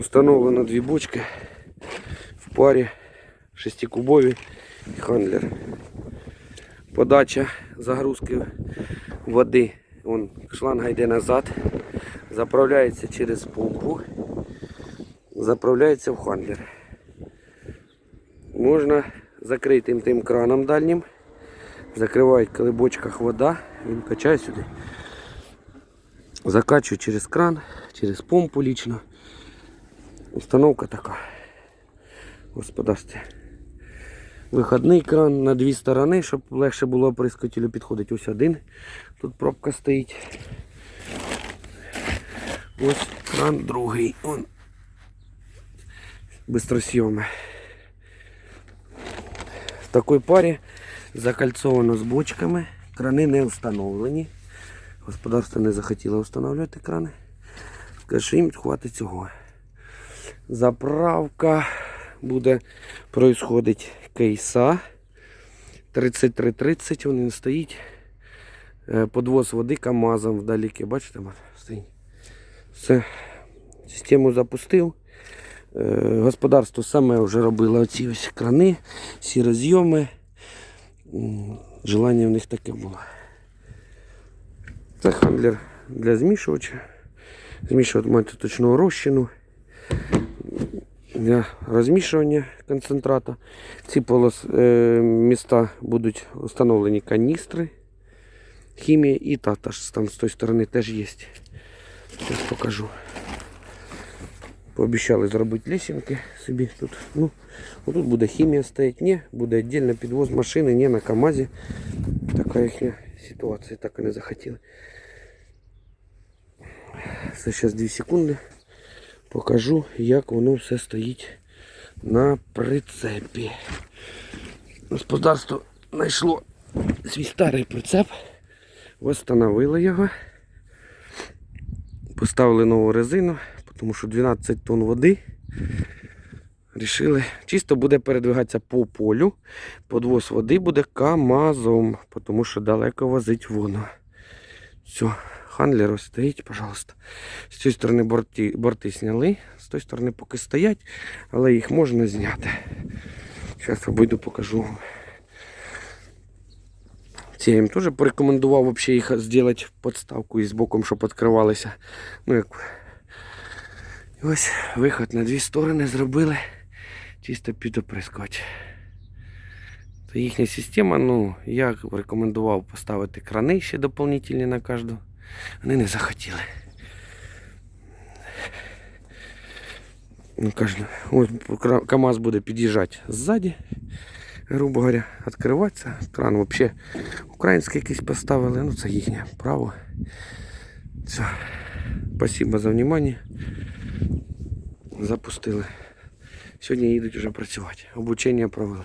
Установлено дві бочки в парі шестикубові і хандлер. Подача загрузки води. Вон шланга йде назад, заправляється через помпу, заправляється в хандлер. Можна закритим тим краном дальнім. Закривають, коли в бочках вода, він качає сюди. Закачую через кран, через помпу лично. Установка така. в Виходний кран на дві сторони, щоб легше було прискотілю підходить. Ось один. Тут пробка стоїть. Ось кран другий. Он. Бистросйоми. В такій парі закольцовано з бочками. Крани не встановлені. Господарство не захотіло встановлювати крани. Скаже, що їм хватить цього. Заправка буде происходить кейса. 3330 він стоїть. Е, Подвоз води КАМАЗом вдалеке. Бачите, стоїть. Все. Систему запустив. Е, Господарство саме вже робило оці ось крани, всі розйоми. Желання в них таке було. Це хандлер для змішувача. Змішувати маточного розчину для розмішування концентрату. Ці полос, е, міста будуть встановлені каністри хімії і та, та ж там з тої сторони теж є. Зараз покажу. Пообіцяли зробити лісінки собі тут. Ну, отут буде хімія стоїть. Ні, буде віддільно підвоз машини, не на КАМАЗі. Така їхня ситуація, так і не захотіли. Це зараз 2 секунди. Покажу, як воно все стоїть на прицепі. Господарство знайшло свій старий прицеп, встановили його, поставили нову резину, тому що 12 тонн води. Рішили, чисто буде передвигатися по полю. Подвоз води буде КАМАЗом, тому що далеко возить воно. Все, хандлер стоїть, пожалуйста. З цієї сторони борти, борти зняли, з тої сторони поки стоять, але їх можна зняти. Зараз обійду покажу вам. Ці я їм теж порекомендував вообще їх зробити подставку із боком, щоб відкривалися. Ну, як... І ось виход на дві сторони зробили. Чисто підоприскоч. Це їхня система, ну, я рекомендував поставити крани ще доповнительні на кожну. Вони не захотіли. Ну, кажу, ось КАМАЗ буде під'їжджати ззаді, грубо говоря, відкриватися. Кран взагалі український якийсь поставили, ну це їхнє право. Все. Спасибо за внимание. Запустили. Сьогодні їдуть вже працювати. Обучення провели.